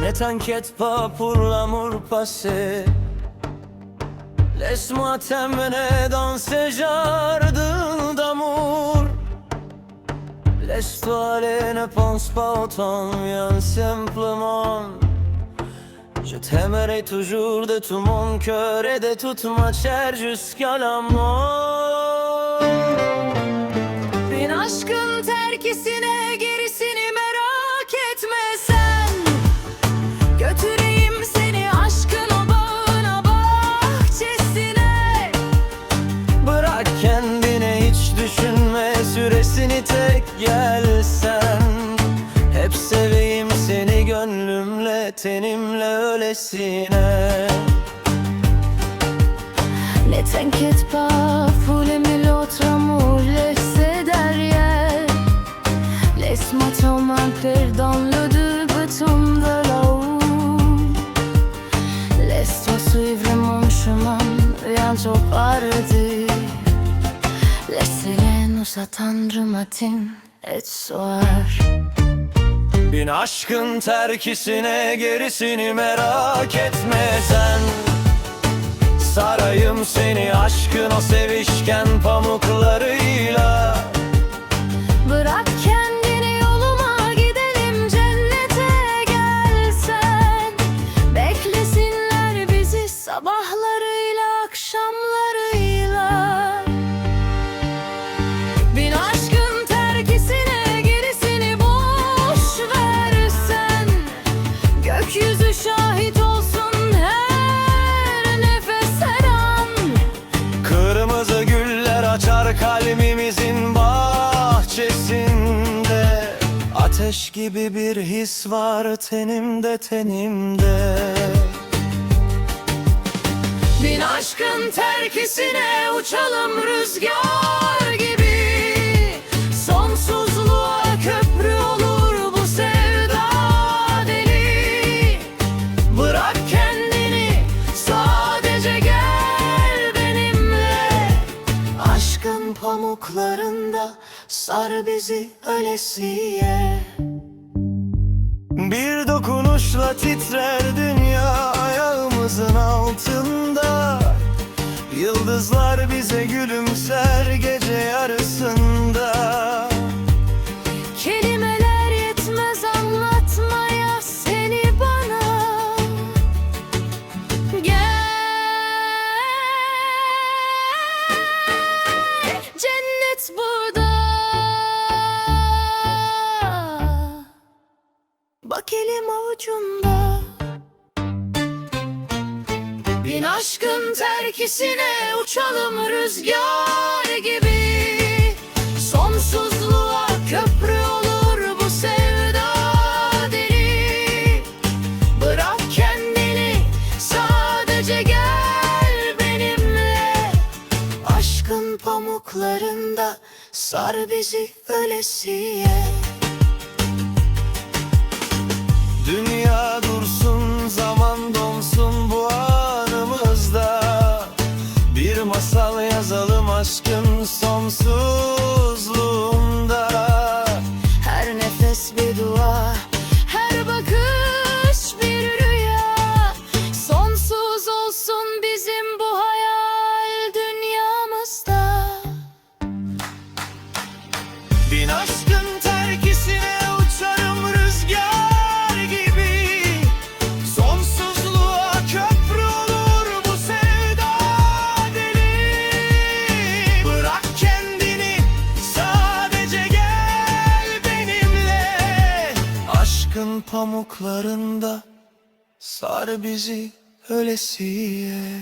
Ne t'inquiète pas pour l'amour passé Laisse-moi t'emmener dans ces jardins d'amour Laisse-toi aller, ne pense pas autant, viens simplement. Je t'aimerai toujours de tout mon cœur et de toute ma chair jusqu'à la mort. Bin aşkın terkisine tenimle öylesine. Ne t'inquiète pas, foulez-moi l'autre amour, laissez derrière Laisse-moi t'emmener dans le débatum de là-haut Laisse-toi suivre mon chemin, rien trop paradis Laissez-les nous attendre matin et soir Bin aşkın terkisine gerisini merak etme sen. Sarayım seni aşkın o sevişken pamuklarıyla Ateş gibi bir his var tenimde tenimde. Bin aşkın terkisine uçalım rüzgar gibi. Sonsuzluğa köprü olur bu sevda deli. Bırak kendini sadece gel benimle. Aşkın pamuklarında sar bizi ölesiye. Bir dokunuşla titrer dünya ayağımızın altında. Yıldızlar bize gülümser gece yarısında aşkın terkisine uçalım rüzgar gibi. Sonsuzluğa köprü olur bu sevda deli. Bırak kendini sadece gel benimle. Aşkın pamuklarında sar bizi ölesiye pamuklarında sar bizi ölesiye